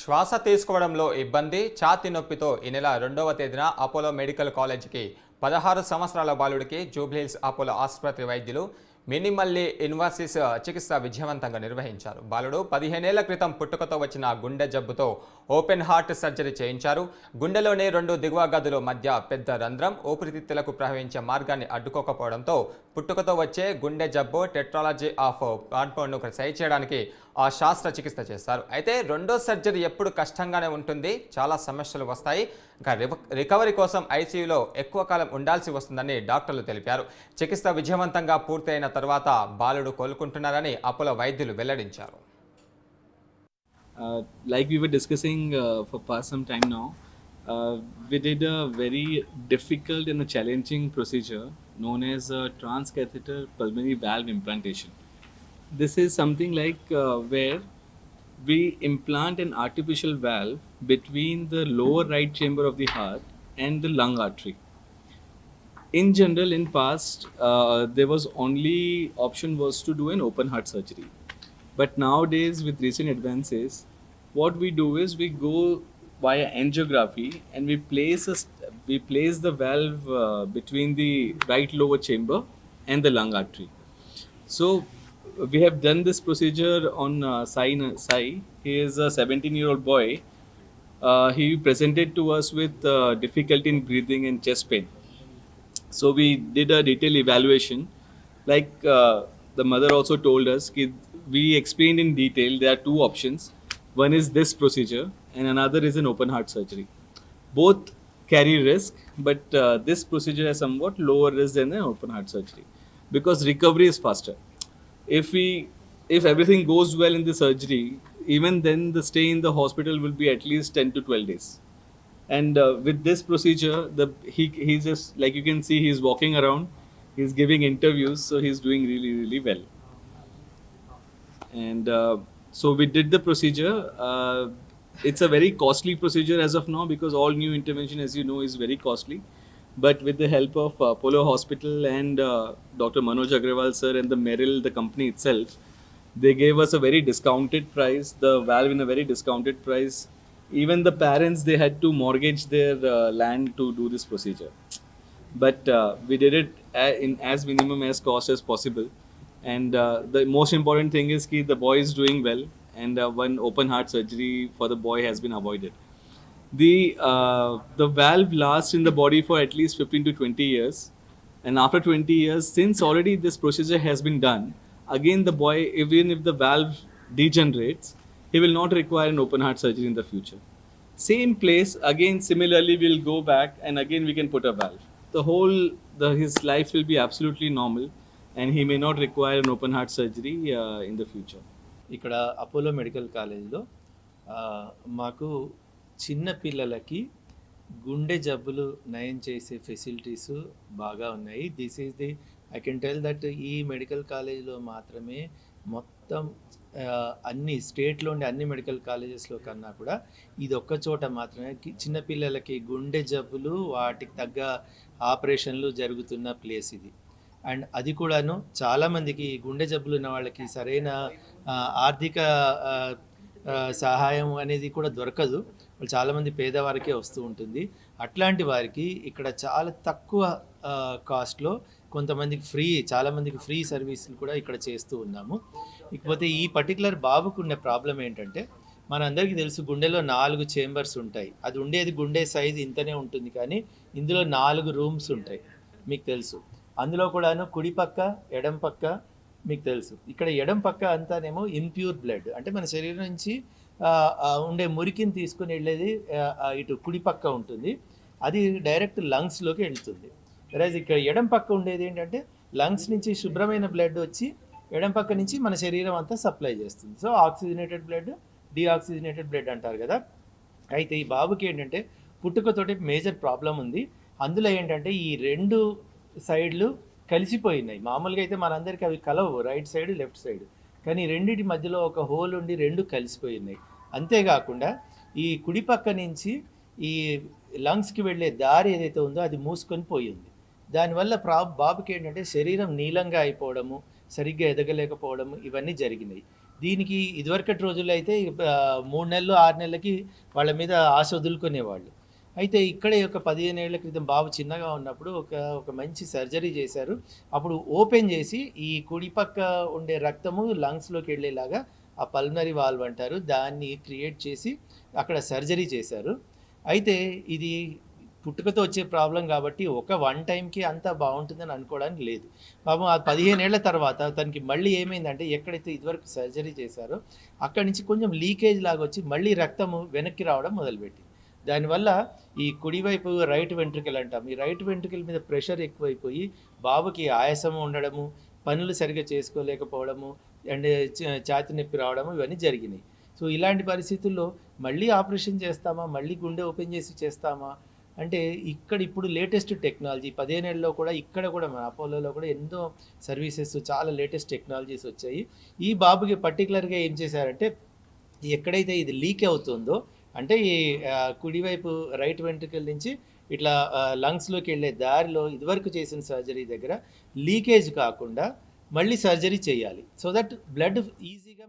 శ్వాస తీసుకోవడంలో ఇబ్బంది ఛాతి నొప్పితో ఈ నెల రెండవ తేదీన అపోలో మెడికల్ కాలేజీకి పదహారు సంవత్సరాల బాలుడికి జూబ్లీహిల్స్ అపోలో ఆసుపత్రి వైద్యులు మినిమల్లీ ఇన్వాసిస్ చికిత్స విజయవంతంగా నిర్వహించారు. బాలుడు పదిహేనేళ్ళ క్రితం పుట్టుకతో వచ్చిన గుండె జబ్బుతో ఓపెన్ హార్ట్ సర్జరీ చేయించారు. గుండెలోని రెండు దిగువ గదుల మధ్య పెద్ద రంధ్రం ఊపిరితిత్తులకు ప్రవహించే మార్గాన్ని అడ్డుకోకపోవడంతో పుట్టుకతో వచ్చే గుండె జబ్బు టెట్రాలజీ ఆఫ్ కాంపౌండ్ను సరి చేయడానికి ఆ శాస్త్ర చికిత్స చేస్తారు అయితే రెండో సర్జరీ ఎప్పుడు కష్టంగానే ఉంటుంది చాలా సమస్యలు వస్తాయి ఇంకా రివ- రికవరీ కోసం ఐసీయూలో ఎక్కువ కాలం ఉండాల్సి వస్తుందని డాక్టర్లు తెలిపారు చికిత్స విజయవంతంగా పూర్తయిన తర్వాత బాలుడు కోలుకుంటున్నారని అపోలో వైద్యులు వెల్లడించారు Uh, like we were discussing uh, for past some time now, uh, we did a very difficult and a challenging procedure known as uh, transcatheter pulmonary valve implantation. This is something like uh, where we implant an artificial valve between the lower right chamber of the heart and the lung artery. In general in past uh, there was only option was to do an open heart surgery. But nowadays with recent advances what we do is we go via angiography and we place a we place the valve uh, between the right lower chamber and the lung artery. So we have done this procedure on uh, Sai, Sai. He is a 17 year old boy. Uh, he presented to us with uh, difficulty in breathing and chest pain. So we did a detailed evaluation. Like uh, the mother also told us, we explained in detail there are two options. One is this procedure, and another is an open heart surgery. Both carry risk, but uh, this procedure has somewhat lower risk than an open heart surgery because recovery is faster. If we if everything goes well in the surgery, even then the stay in the hospital will be at least 10 to 12 days. And uh, with this procedure the he he's just like you can see he's walking around he's giving interviews so he's doing really really well. And uh, so we did the procedure. Uh, it's a very costly procedure as of now because all new intervention as you know is very costly but with the help of uh, Apollo Hospital and uh, Dr. Manoj Agrawal sir and the Merrill, the company itself, they gave us a very discounted price, the valve in a very discounted price. Even the parents, they had to mortgage their uh, land to do this procedure. But we did it in as minimum as cost as possible. And uh, the most important thing is that the boy is doing well, and uh, one open heart surgery for the boy has been avoided the uh, the valve lasts in the body for at least 15 to 20 years and after 20 years since already this procedure has been done again the boy even if the valve degenerates he will not require an open heart surgery in the future same place again similarly we'll go back and again we can put a valve the whole the his life will be absolutely normal and he may not require an open heart surgery uh, in the future ఇక్కడ Apollo medical కాలేజ్లో ఆ, మాకు చిన్నపిల్లలకి గుండె జబ్బులు నయం చేసే facilities బాగా ఉన్నాయి. This is the I can tell that ఈ మెడికల్ కాలేజ్లో మాత్రమే మొత్తం అన్ని స్టేట్లో ఉండే అన్ని మెడికల్ కాలేజెస్లో కన్నా కూడా ఇది ఒక్క చోట మాత్రమే. చిన్నపిల్లలకి గుండె జబ్బులు వాటికి తగ్గ ఆపరేషన్లు జరుగుతున్న ప్లేస్ ఇది. అండ్ అది కూడాను చాలామందికి గుండె జబ్బులు ఉన్న వాళ్ళకి సరైన ఆర్థిక సహాయం అనేది కూడా దొరకదు. వాళ్ళు చాలామంది పేదవారికే వస్తూ ఉంటుంది. అట్లాంటి వారికి ఇక్కడ చాలా తక్కువ కాస్ట్లో కొంతమందికి ఫ్రీ చాలామందికి ఫ్రీ సర్వీసులు కూడా ఇక్కడ చేస్తూ ఉన్నాము. ఇకపోతే ఈ పర్టికులర్ బాబుకు ఉన్న ప్రాబ్లం ఏంటంటే మనందరికీ తెలుసు గుండెలో నాలుగు చేంబర్స్ ఉంటాయి. అది ఉండేది గుండె సైజ్ ఇంతనే ఉంటుంది కానీ ఇందులో నాలుగు రూమ్స్ ఉంటాయి. మీకు తెలుసు. అందులో కూడాను కుడి పక్క ఎడం పక్క మీకు తెలుసు. ఇక్కడ ఎడం పక్క అంతానేమో ఇంప్యూర్ బ్లడ్ అంటే మన శరీరం నుంచి ఉండే మురికిని తీసుకుని వెళ్ళేది ఇటు కుడి పక్క ఉంటుంది. అది డైరెక్ట్ లంగ్స్లోకి వెళ్తుంది. వెరాజ్ ఇక్కడ ఎడం పక్క ఉండేది ఏంటంటే లంగ్స్ నుంచి శుభ్రమైన బ్లడ్ వచ్చి ఎడం పక్క నుంచి మన శరీరం అంతా సప్లై చేస్తుంది. So oxygenated blood deoxygenated blood అంటారు కదా. అయితే ఈ బాబుకి ఏంటంటే పుట్టుకతోటి మేజర్ ప్రాబ్లం ఉంది. అందులో ఏంటంటే ఈ రెండు సైడ్లు కలిసిపోయినాయి. మామూలుగా అయితే మనందరికీ అవి కలవు రైట్ సైడ్ లెఫ్ట్ సైడ్. కానీ రెండిటి మధ్యలో ఒక హోల్ ఉండి రెండు కలిసిపోయినాయి. అంతేకాకుండా ఈ కుడి పక్క నుంచి ఈ లంగ్స్కి వెళ్ళే దారి ఏదైతే ఉందో అది మూసుకొని పోయింది. దానివల్ల ప్రా బాబుకి ఏంటంటే శరీరం నీలంగా అయిపోవడము సరిగ్గా ఎదగలేకపోవడము ఇవన్నీ జరిగినాయి. దీనికి ఇదివరకటి రోజుల్లో అయితే మూడు నెలలు ఆరు నెలలకి వాళ్ళ మీద ఆశ వదులుకునేవాళ్ళు. అయితే ఇక్కడే ఒక పదిహేను ఏళ్ళ క్రితం బాబు చిన్నగా ఉన్నప్పుడు ఒక ఒక మంచి సర్జరీ చేశారు. అప్పుడు ఓపెన్ చేసి ఈ కుడి పక్క ఉండే రక్తము లంగ్స్లోకి వెళ్ళేలాగా ఆ పల్మరీ వాల్వ్ అంటారు. దాన్ని క్రియేట్ చేసి అక్కడ సర్జరీ చేశారు. అయితే ఇది పుట్టుకతో వచ్చే ప్రాబ్లం కాబట్టి ఒక వన్ టైంకి అంతా బాగుంటుందని అనుకోవడానికి లేదు. పాపం ఆ పదిహేను ఏళ్ళ తర్వాత తనకి మళ్ళీ ఏమైందంటే ఎక్కడైతే ఇదివరకు సర్జరీ చేశారో అక్కడి నుంచి కొంచెం లీకేజ్ లాగా వచ్చి మళ్ళీ రక్తము వెనక్కి రావడం మొదలుపెట్టింది. దానివల్ల ఈ కుడివైపు రైట్ వెంట్రుకలు అంటాం. ఈ రైట్ వెంట్రుకల మీద ప్రెషర్ ఎక్కువైపోయి బాబుకి ఆయాసం ఉండడము పనులు సరిగ్గా చేసుకోలేకపోవడము అండ్ ఛాతి నొప్పి రావడము ఇవన్నీ జరిగినాయి. సో ఇలాంటి పరిస్థితుల్లో మళ్ళీ ఆపరేషన్ చేస్తామా? మళ్ళీ గుండె ఓపెన్ చేసి చేస్తామా? అంటే ఇక్కడ ఇప్పుడు లేటెస్ట్ టెక్నాలజీ పదిహేనేళ్ళలో కూడా ఇక్కడ కూడా మన అపోలోలో కూడా ఎన్నో సర్వీసెస్ చాలా లేటెస్ట్ టెక్నాలజీస్ వచ్చాయి. ఈ బాబుకి పర్టికులర్గా ఏం చేశారంటే ఎక్కడైతే ఇది లీక్ అవుతుందో అంటే ఈ కుడివైపు రైట్ వెంట్రుకల నుంచి ఇట్లా లంగ్స్లోకి వెళ్ళే దారిలో ఇదివరకు చేసిన సర్జరీ దగ్గర లీకేజ్ కాకుండా మళ్ళీ సర్జరీ చేయాలి. సో దట్ బ్లడ్ ఈజీగా